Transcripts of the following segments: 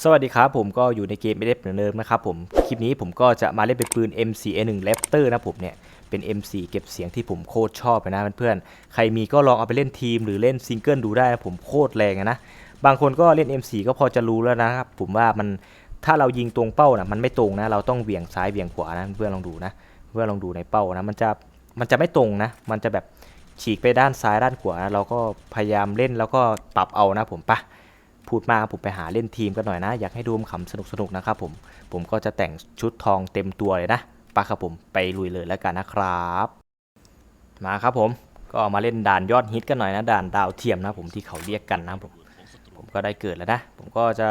สวัสดีครับผมก็อยู่ในเกม f เหมือนเดิมนะครับผมคลิปนี้ผมก็จะมาเล่นเป็นปืน MC1 Raptor นะผมเนี่ยเป็น M4 เก็บเสียงที่ผมโคตรชอบเลยนะเพื่อนๆใครมีก็ลองเอาไปเล่นทีมหรือเล่นซิงเกิลดูได้นะผมโคตรแรงนะบางคนก็เล่น M4 ก็พอจะรู้แล้วนะครับผมว่ามันถ้าเรายิงตรงเป้านะมันไม่ตรงนะ เราต้องเหวี่ยงซ้ายเหวี่ยงขวานะเพื่อนลองดูนะเพื่อนลองดูในเป้านะมันจะมันจะไม่ตรงนะ มันจะแบบฉีกไปด้านซ้ายด้านขวานะเราก็พยายามเล่นแล้วก็ปรับเอานะผมปะ พูดมากผมไปหาเล่นทีมกันหน่อยนะ อยากให้ดูขำสนุกสนุกๆนะครับผม ผมก็จะแต่งชุดทองเต็มตัวเลยนะปะครับผมไปลุยเลยแล้วกันนะครับ มาครับผมก็มาเล่นด่านยอดฮิตกันหน่อยนะด่านดาวเทียมนะผมที่เขาเรียกกันนะผมผมก็ได้เกิดแล้วนะ ผมก็จะ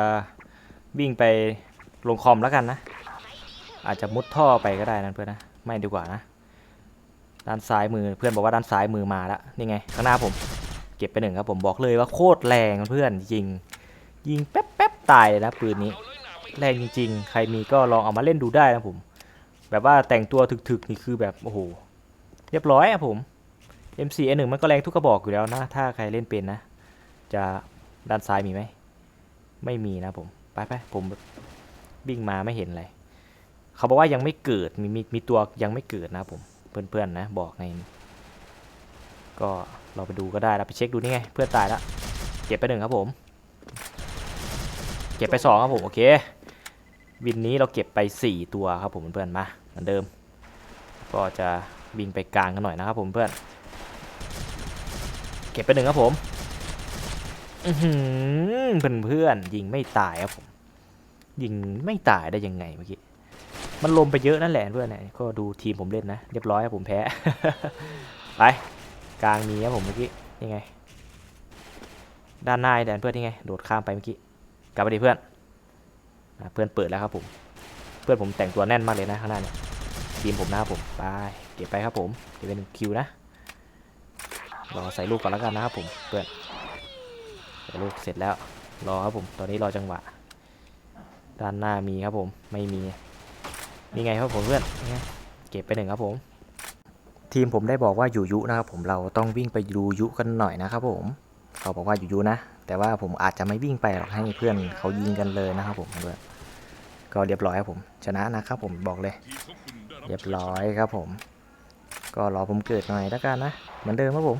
วิ่งไปลงคอมแล้วกันนะ อาจจะมุดท่อไปก็ได้นะเพื่อนนะไม่ดีกว่านะ ด้านซ้ายมือเพื่อนบอกว่าด้านซ้ายมือมาแล้วนี่ไงข้างหน้าผม เก็บไปหนึ่งครับผมบอกเลยว่าโคตรแรงเพื่อนจริง ยิงแป๊บแป๊บตายเลยนะปืนนี้ แรงจริง ๆ ใครมีก็ลองเอามาเล่นดูได้นะผม แบบว่าแต่งตัวถึกๆนี่คือแบบโอ้โหเรียบร้อยอะผม M4 A1 มันก็แรงทุกกระบอกอยู่แล้วนะ ถ้าใครเล่นเป็นนะ จะด้านซ้ายมีไหม ไม่มีนะผม ไปไปผมวิ่งมาไม่เห็นอะไร เขาบอกว่ายังไม่เกิด มีมีมีตัวยังไม่เกิดนะผม เพื่อนๆนะ บอกใน ก็เราไปดูก็ได้เราไปเช็คดูนี่ไง เพื่อนตายแล้ว เก็บไปหนึ่งครับผม ก็บไปสองครับผมโอเควินนี้เราเก็บไปสี่ตัวครับผมเพื่อนมาเหมือนเดิม ก็จะวิ่งไปกลางกันหน่อยนะครับผมเพื่อน เก็บไปหนึ่งครับผมเพื่อนเพื่อนยิงไม่ตายครับผม ยิงไม่ตายได้ยังไงเมื่อกี้มันลมไปเยอะนั่นแหละเพื่อนเนี่ยก็ดูทีมผมเล่นนะเรียบร้อยครับผมแพ้ไปกลางมีครับผมเมื่อกี้ยังไง ด้านหน้าแดนเพื่อนยังไงโดดข้ามไปเมื่อกี้ กลับไปดิเพื่อนเพื่อนเปิดแล้วครับผม เพื่อนผมแต่งตัวแน่นมากเลยนะข้างหน้าเนี่ยทีมผมนะครับผมไปเก็บไปครับผมเก็บเป็นหนึ่งคิวนะรอใส่ลูกก่อนแล้วกันนะครับผมเพื่อนใส่ลูกเสร็จแล้วรอครับผมตอนนี้รอจังหวะ ด้านหน้ามีครับผมไม่มีนี่ไงครับผมเพื่อนเก็บไปหนึ่งครับผม ทีมผมได้บอกว่าอยู่ยุนะครับผมเราต้องวิ่งไปดูยุกันหน่อยนะครับผมเขาบอกว่าอยู่ยุนะ แต่ว่าผมอาจจะไม่วิ่งไปหรอกให้เพื่อนเขายิงกันเลยนะครับผมเพื่อนก็เรียบร้อยครับผม ชนะนะครับผมบอกเลย เรียบร้อยครับผม ก็รอผมเกิดหน่อยแล้วกันนะเหมือนเดิมครับผม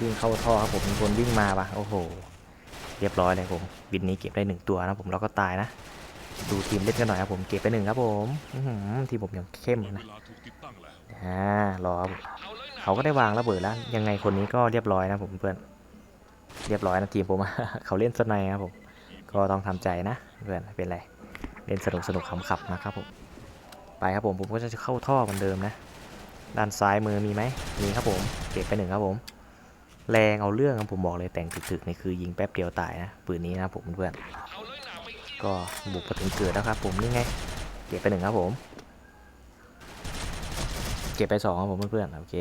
วิ่งเข้าท่อครับผมมีคนวิ่งมาปะโอ้โห เรียบร้อยเลยผมบินนี้เก็บได้หนึ่งตัวนะผมแล้วก็ตายนะ ดูทีมเล่นกันหน่อยครับผมเก็บไปหนึ่งครับผมทีมผมยังเข้มนะอ่ารอครับเขาก็ได้วางระเบิดแล้ว ยังไงคนนี้ก็เรียบร้อยนะผมเพื่อน เรียบร้อยนะทีมผม เขาเล่นสไนด์ครับผม ก็ต้องทำใจนะเพื่อนเป็นไร เล่นสนุกสนุกขำๆนะครับผม ไปครับผมผมก็จะเข้าท่อเหมือนเดิมนะ ด้านซ้ายมือมีไหมมีครับผม เก็บไปหนึ่งครับผม แรงเอาเรื่องครับผมบอกเลยแต่งถึกๆนี่คือยิงแป๊บเดียวตายนะปืนนี้นะผมเพื่อน ก็บุกมาถึงเกิดแล้วครับผมนี่ไง เก็บไปหนึ่งครับผม เก็บไปสองครับผมเพื่อนๆโอเค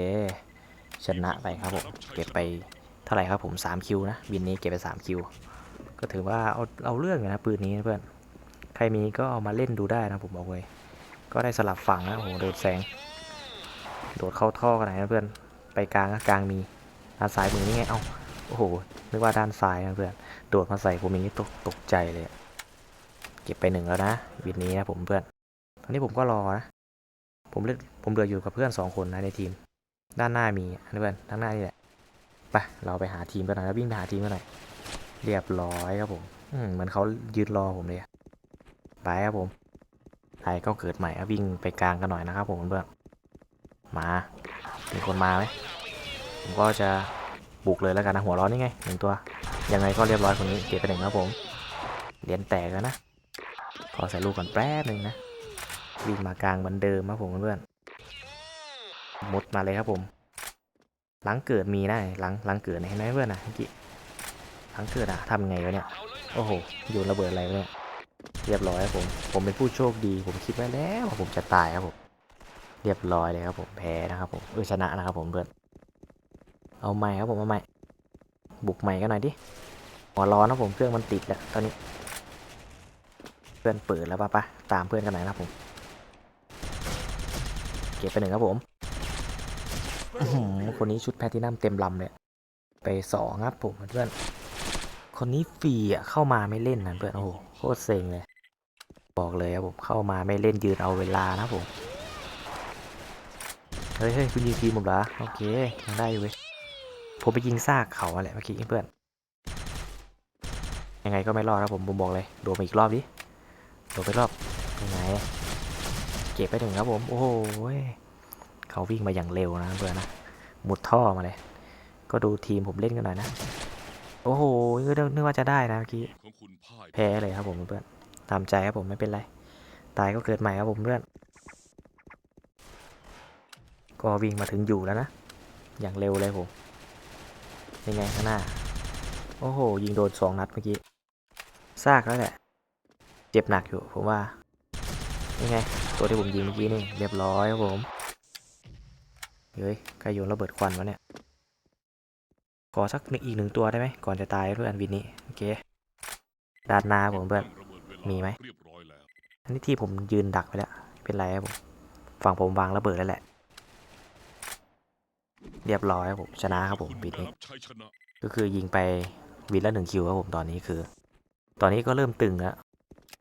ชนะไปครับผม เก็บไป ท่าไหร่ครับผม3คิวนะบินนี้เก็บไป3คิวก็ถือว่าเอาเอาเรื่องอยู่นะปืนนี้นะเพื่อนใครมีก็เอามาเล่นดูได้นะผมบอกเลยก็ได้สลับฝั่งนะโอ้โหโดดแสง โดดเข้าท่อกันไหนนะเพื่อนไปกลางนะกลางมีด้านซ้ายมือนี่ไงเอ้าโอ้โหนึกว่าด้านซ้ายนะเพื่อนโดดมาใส่ผมอย่างนี้ตกตกใจเลย เก็บไปหนึ่งแล้วนะบินนี้นะผมเพื่อนตอนนี้ผมก็รอนะผมเล่นผมเหลืออยู่กับเพื่อนสองคนนะในทีม ด้านหน้ามีนะเพื่อนด้านหน้านี่แหละ ไปเราไปหาทีมกันหน่อยวิ่งไปหาทีมกันหน่อยเรียบร้อยครับผมอืมเหมือนเขายืนรอผมเลยอะไปครับผมใครก็เกิดใหม่วิ่งไปกลางกันหน่อยนะครับผมเพื่อนมามีคนมาไหมผมก็จะบุกเลยแล้วกันนะหัวร้อนนี่ไงหนึ่งตัว ยังไงก็เรียบร้อยคนนี้เก็บไปหนึ่งครับผมเหรียญแตกแล้วนะขอใส่ลูกก่อนแป๊บหนึ่งนะวิ่งมากลางเหมือนเดิมครับผมเพื่อนมุดมาเลยครับผม หลังเกิดมีนะหลังหลังเกิดเห็นไหมเพื่อนนะเมื่อกี้หลังเกิดอะทำไงวะเนี่ยโอ้โหโยนระเบิดอะไรเนี่ยเรียบร้อยครับผมผมเป็นผู้โชคดี ผมคิดไว้แล้วว่าผมจะตายครับผมเรียบร้อยเลยครับผมแพ้นะครับผมเออชนะนะครับผมเพื่อนเอาใหม่ครับผมเอาใหม่บุกใหม่กันหน่อยดิหัวร้อนนะผมเครื่องมันติดแล้วตอนนี้ เพื่อนเปิดแล้วปะปะตามเพื่อนกันหน่อยนะครับผม เก็บไปหนึ่งครับผม คนนี้ชุดแพลตินัมเต็มลำเลย ไปสองครับผมเพื่อน คนนี้ฟรีอะเข้ามาไม่เล่นนะเพื่อน โอ้โหโคตรเซ็งเลย บอกเลยครับผมเข้ามาไม่เล่นยืนเอาเวลานะผม เฮ้ยเฮ้ยคุณยิงทีมผมเหรอ โอเคยังได้อยู่เว้ย ผมไปยิงซากเขาอะแหละเมื่อกี้เพื่อน ยังไงก็ไม่รอดครับผมผมบอกเลยโดนมาอีกรอบดิโดนไปรอบยังไงเก็บไปถึงครับผม โอ้โห เขาวิ่งมาอย่างเร็วนะเพื่อนนะมุดท่อมาเลย ก็ดูทีมผมเล่นกันหน่อยนะ โอ้โหนึกว่าจะได้นะเมื่อกี้แพ้เลยครับผมเพื่อนตามใจครับผมไม่เป็นไร ตายก็เกิดใหม่ครับผมเพื่อน ก็วิ่งมาถึงอยู่แล้วนะ อย่างเร็วเลยผมยังไงข้างหน้า โอ้โห ยิงโดนสองนัดเมื่อกี้ ซากแล้วแหละ เจ็บหนักอยู่ผมว่ายังไง ตัวที่ผมยิงเมื่อกี้นี่เรียบร้อยครับผม เฮ้ยใครโยนระเบิดควันวะเนี่ย ขอสักหนึ่งอีกหนึ่งตัวได้ไหม ก่อนจะตายด้วยอันวินนี้ โอเคด้านหน้าผมเพื่อน มีไหม อันนี้ที่ผมยืนดักไปแล้ว เป็นไรครับผม ฝั่งผมวางระเบิดแล้วแหละ เรียบร้อยครับผม ชนะครับผมคุณปีนี้รับชัยชนะก็คือยิงไปวินละหนึ่งคิวครับผมตอนนี้คือ ตอนนี้ก็เริ่มตึงแล้ว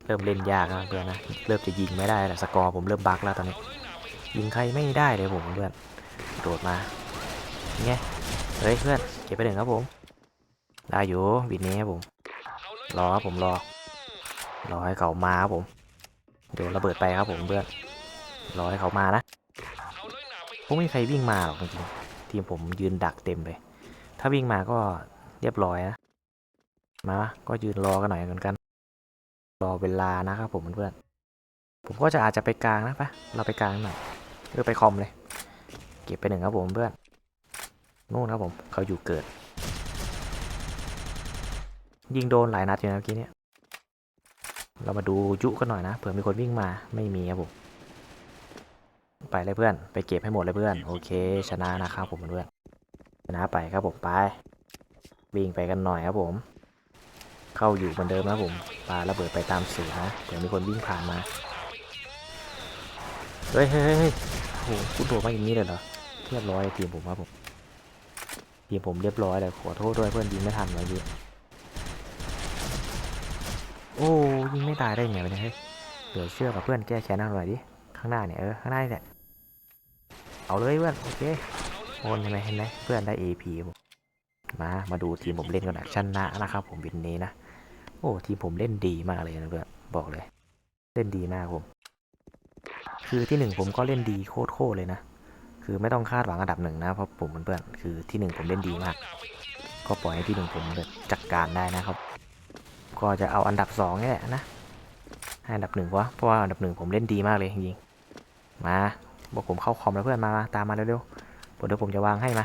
เริ่มเล่นยากแล้วเพื่อนนะ เริ่มจะยิงไม่ได้แล้วสกอร์ผมเริ่มบักแล้วตอนนี้ ยิงใครไม่ได้เลยผมเพื่อน โดดมาไงเฮ้ยเพื่อนเก็บไปหนึ่งครับผมได้อยู่วินนี้ครับผมรอครับผมรอรอให้เขามาครับผมเดี๋ยวระเบิดไปครับผมเพื่อนรอให้เขามานะคงไม่มีใครวิ่งมาหรอกจริงๆทีมผมยืนดักเต็มเลยถ้าวิ่งมาก็เรียบร้อยนะมาก็ยืนรอกันหน่อยเหมือนกัน รอเวลานะครับผมเพื่อนผมก็จะอาจจะไปกลางนะปะเราไปกลางหน่อยเพื่อไปคอมเลย ก็บไปหนึ่งครับผมเพื่อนนู่นครับผมเขาอยู่เกิด ยิงโดนหลายนัดอยู่นะเมื่อกี้เนี่ยเรามาดูยุกันหน่อยนะเผื่อมีคนวิ่งมาไม่มีครับผมไปเลยเพื่อน ไปเก็บให้หมดเลยเพื่อน โอเค ชนะนะครับผมเพื่อนชนะไปครับผมไปวิ่งไปกันหน่อยครับผม เข้าอยู่เหมือนเดิมนะครับผมปาระเบิดไปตามสูตรนะเดี๋ยวมีคนวิ่งผ่านมาเฮ้ยเฮ้ยเฮ้ยโอ้โหคุณโดดมาอย่างนี้เลยเหรอ เรียบร้อยทีมผมครับผมทีมผมเรียบร้อยเลยขอโทษด้วยเพื่อนยิงไม่ทันเลยพี่โอ้ยิงไม่ตายได้ไงวะเนี่ยเฮ้ยเดี๋ยวเชื่อกับเพื่อนแก้แค้นหน่อยดิข้างหน้าเนี่ยเออข้างหน้านี่แหละเอาเลยเพื่อนโอเคโอนใช่ไหมเห็นไหมเพื่อนได้ AP ผมมามาดูทีมผมเล่นกันน่อยชนะนะครับผมวินนี้นะโอ้ทีมผมเล่นดีมากเลยนะเพื่อนบอกเลย เล่นดีมากผม คือที่หนึ่งผมก็เล่นดีโคตรๆเลยนะ คือไม่ต้องคาดหวังอันดับหนึ่งนะ เพราะผมเพื่อนๆคือที่หนึ่งผมเล่นดีมาก ก็ปล่อยให้ที่หนึ่งผมจัดการได้นะครับ ก็จะเอาอันดับสองนี่แหละนะให้อันดับหนึ่งวะ เพราะว่าอันดับหนึ่งผมเล่นดีมากเลยจริงๆ มาบอกผมเข้าคอมแล้วเพื่อนมามาตามมาเร็วๆเดี๋ยวผมจะวางให้มา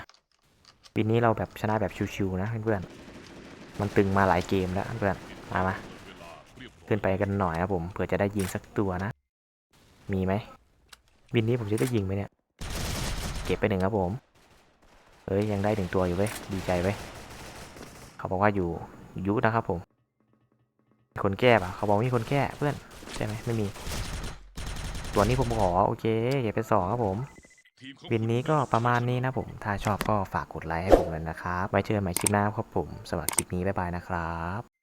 ปีนี้เราแบบชนะแบบชิวๆนะเพื่อนๆ มันตึงมาหลายเกมแล้วเพื่อนมามาขึ้นไปกันหน่อยครับผมเผื่อจะได้ยิงสักตัวนะ มีไหมบินนี้ผมจะได้ยิงไหมเนี่ย เก็บไปหนึ่งครับผมเฮ้ยยังได้หนึ่งตัวอยู่เว้ยดีใจเว้ยเขาบอกว่าอยู่ยุนะครับผมมีคนแก้ปะเขาบอกมีคนแก้เพื่อนใช่ไหมไม่มี ตัวนี้ผมขอโอเคเก็บไปสองครับผมทีมของวินนี้ก็ประมาณนี้นะผม ถ้าชอบก็ฝากกดไลค์ให้ผมเลยนะครับ ไว้เจอกันใหม่คลิปหน้าครับผมสำหรับคลิปนี้บ๊ายบายนะครับ